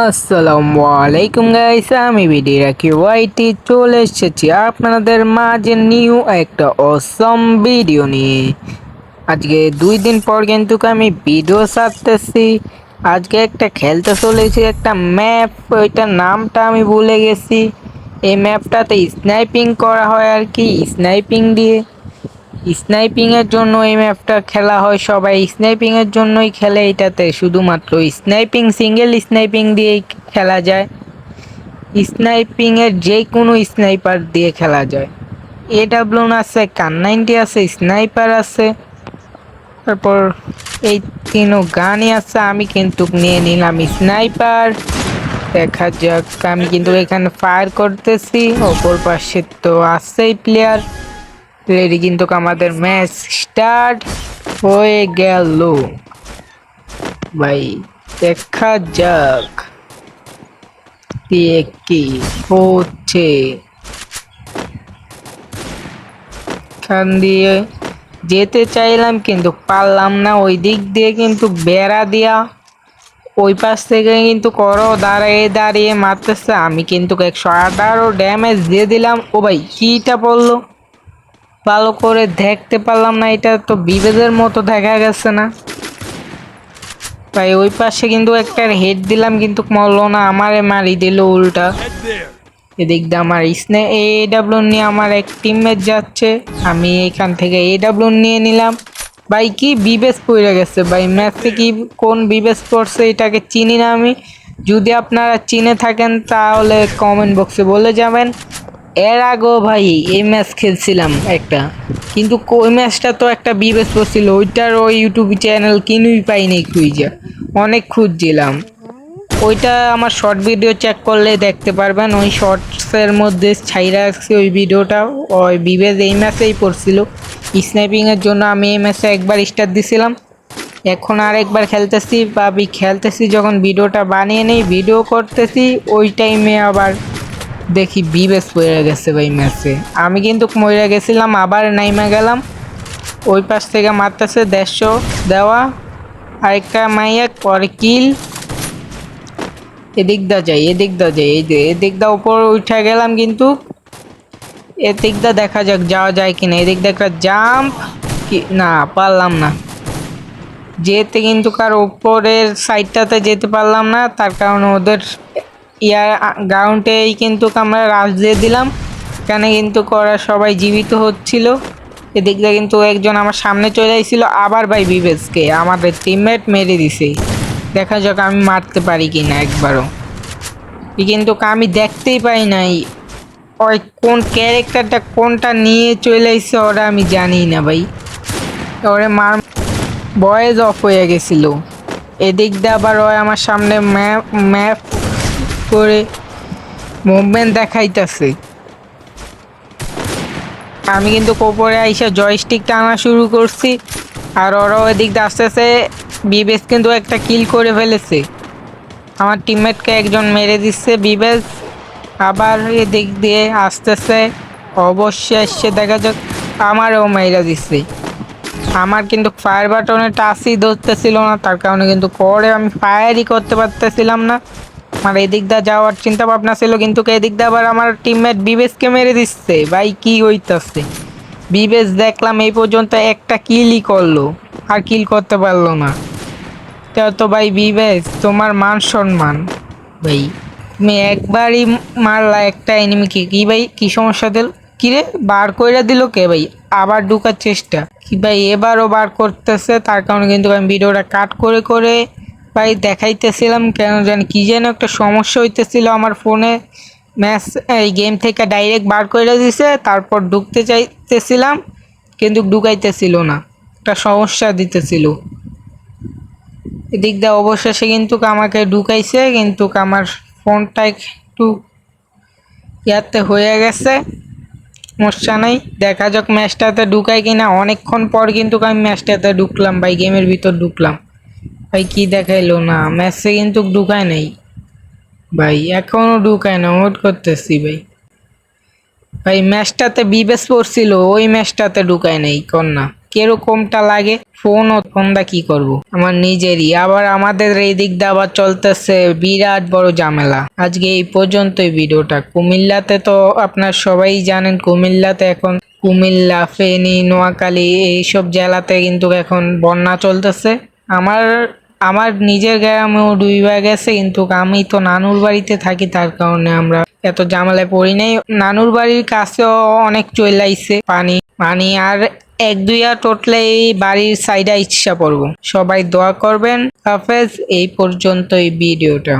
আসসালামু আলাইকুম গাইস, আমি বিডি রাখি ওয়াইটি চলে এসেছি আপনাদের মাঝে নিউ একটা অসম ভিডিও নিয়ে। আজকে দুই দিন পর কিন্তু আমি ভিডিও ছাড়তেছি। আজকে একটা খেলতে চলেছি, একটা ম্যাপ ওইটার নামটা আমি ভুলে গেছি। এই ম্যাপটাতে স্নাইপিং করা হয় আর কি স্নাইপিং দিয়ে। স্নাইপিং এর জন্য এই ম্যাপটা খেলা হয় সবাই। স্নাইপিংয়ের জন্যই খেলে এটাতে, শুধুমাত্র। স্নাইপিং, সিঙ্গেল স্নাইপিং দিয়েই খেলা যায়। স্নাইপিংয়ের যে কোনো স্নাইপার দিয়ে খেলা যায়। এ ডাব্লুন আছে কান নাইনটি আছে, স্নাইপার আছে। তারপর এই তিনও গানই আছে, আমি কিন্তু নিয়ে নিলাম স্নাইপার। দেখা যাক, আমি কিন্তু এখানে ফায়ার করতেছি অপর পাশে তো আছেই প্লেয়ার রেডি কিন্তু আমাদের ম্যাচ স্টার্ট হয়ে গেল। ভাই, দেখা যাক। দিয়ে কি হচ্ছে? এখান দিয়ে যেতে চাইলাম কিন্তু পারলাম না। ওই দিক দিয়ে কিন্তু বেড়া দিয়া ওই পাশ থেকে কিন্তু করো দাঁড়িয়ে দাঁড়িয়ে মারতেছে। আমি কিন্তু একশো আঠারো ড্যামেজ দিয়ে দিলাম। ও ভাই কিটা পড়ল ভালো করে দেখতে পারলাম না, এটা তো বিভেদের মতো দেখা গেছে না। ভাই, ওই পাশে কিন্তু একটা হেড দিলাম, কিন্তু মরলো না, আমারে মারি দিল উল্টা। এদিক দিয়ে আমার স্নে এ ডাব্লিউ নিয়ে আমার এক টিমমেট যাচ্ছে, আমি এখান থেকে এ ডাব্লিউ নিয়ে নিলাম। ভাই, কি বিবেস পড়ে গেছে, ভাই, ম্যাচে কি কোন বিবেস পড়ছে এটাকে চিনি না আমি। যদি আপনারা চিনে থাকেন, তাহলে কমেন্ট বক্সে বলে যাবেন। এর আগেও ভাই এই ম্যাচ খেলছিলাম একটা। কিন্তু ওই ম্যাচটা তো একটা বিবেস পড়ছিল ওইটার ওই ইউটিউব চ্যানেল কিনুই পাইনি খুঁজে। অনেক খুঁজছিলাম। ওইটা আমার শর্ট ভিডিও চেক করলে দেখতে পারবেন, ওই শর্টসের মধ্যে ছাইরা রাখছি ওই ভিডিওটা ওই বিবেজ এই ম্যাচেই পড়ছিল। স্নাইপিংয়ের জন্য আমি এই ম্যাচে একবার স্টার্ট দিছিলাম। এখন আরেকবার খেলতেছি, ভাবি খেলতেছি, যখন ভিডিওটা বানিয়ে নেই ভিডিও করতেছি, ওই টাইমে আবার দেখি বিবেস পড়ে গেছে ভাই ম্যাচে। আমি কিন্তু মরে গেছিলাম, আবার নাইমা গেলাম। ওই পাশ থেকে মারতেছে দেড়শো দেওয়া, আরেকটা মাইয়া পরে কিল। এদিক দা যাই, এদিক দা যাই, এই যে এদিক দা উপর উঠে গেলাম কিন্তু এদিক দা দেখা যাক যাওয়া যায় কিনা। এদিক দা একটা জাম্প কি, না, পারলাম না। যেতে কিন্তু কার উপরের সাইডটাতে যেতে পারলাম না, তার কারণে ওদের ইয়ার গ্রাউন্ডেই কিন্তু আমরা রাশ দিয়ে দিলাম। এখানে কিন্তু করা সবাই জীবিত হচ্ছিল। এদিক কিন্তু একজন আমার সামনে চলে আসছিল আবার ভাই বিবেশকে আমাদের টিমমেট মেরে দিছে। দেখা যাক আমি মারতে পারি কি না একবারও কিন্তু আমি দেখতেই পাই নাই। ওই কোন ক্যারেক্টারটা, কোনটা নিয়ে চলে এসছে ওরা আমি জানি না ভাই। ওরে মার, বয়েজ অফ হয়ে গেছিল। এদিক দিয়ে আবার ওই আমার সামনে ম্যাপ ম্যাপ করে মুভমেন্ট দেখাইতেছে। আমি কিন্তু কোপরে আইসা জয়স্টিক টানা শুরু করছি, আর ওরাও এদিক দিয়ে আস্তে আস্তে বিবেশ কিন্তু একটা কিল করে ফেলেছে। আমার টিমমেটকে একজন মেরে দিচ্ছে বিবেশ আবার এদিক দিয়ে আসতেছে অবশ্যই আসছে, দেখা যাক আমারও মেরা দিচ্ছে। আমার কিন্তু ফায়ার বাটনে টাচই ধরতেছিল না, তার কারণে কিন্তু পরে আমি ফায়ারই করতে পারতেছিলাম না। আমার এদিক দা যাওয়ার চিন্তা ভাবনা ছিল, কিন্তু এদিক দা আবার আমার টিমমেট বিবেশকে মেরে দিচ্ছে। ভাই, কি হইতাছে? বিবেশ দেখলাম এই পর্যন্ত একটা কিলই করল, আর কিল করতে পারল না। তা ভাই, বিবেশ, তোমার মান সম্মান। ভাই, তুমি একবারই মারলা একটা এনিমিকে কি। ভাই, কি সমস্যা দিল? কি রে, বার কইরা দিল কে ভাই? আবার ঢুকার চেষ্টা। কি ভাই, এবারও বার করতেছে, তার কারণে কিন্তু আমি ভিডিওটা কাট করে করে ভাই দেখাইতেছিলাম কেন জানি, কি যেন একটা সমস্যা হইতেছিল আমার ফোনে। ম্যাচ, এই গেম থেকে ডাইরেক্ট বার করে দিছে, তারপর ঢুকতে চাইতেছিলাম, কিন্তু ঢুকাইতেছিল না। একটা সমস্যা দিতেছিল। এদিক দিয়ে অবশেষে কিন্তু আমাকে ঢুকাইছে, কিন্তু আমার ফোনটা একটু ইয়াতে হয়ে গেছে। সমস্যা নাই, দেখা যাক ম্যাচটাতে ঢুকাই কিনা। অনেকক্ষণ পর কিন্তু আমি ম্যাচটাতে ঢুকলাম ভাই গেমের ভিতর ঢুকলাম। ভাই, কি দেখাইলো না? ম্যাচে কিন্তু ঢুকায় নাই। ভাই এখনও ঢুকায় না ওট করতেছি ভাই। ভাই ম্যাচটাতে বিবেস পড়ছিল, ওই ম্যাচটাতে ঢুকায় নাই কন্যা কিরকমটা লাগে? ফোন ও ফোনটা কি করব? আমার নিজেরই। আবার আমাদের এই দিক দিয়ে আবার চলতেছে বিরাট বড় ঝামেলা। আজকে এই পর্যন্তই ভিডিওটা। কুমিল্লাতে তো আপনার সবাই জানেন, কুমিল্লাতে এখন কুমিল্লা, ফেনী, নোয়াখালী, এইসব জেলাতে কিন্তু এখন বন্যা চলতেছে। আমার আমার নিজের গ্রামেও ডুইবা গেছে, কিন্তু আমি তো নানুর বাড়িতে থাকি, তার কারণে আমরা এত জামালায় পড়ি নাই। নানুর বাড়ির কাছেও অনেক চলাইছে পানি পানি আর এক দুই আর টোটলে এই বাড়ির সাইডে ইচ্ছা পড়ব। সবাই দোয়া করবেন। হাফেজ, এই পর্যন্তই ভিডিওটা।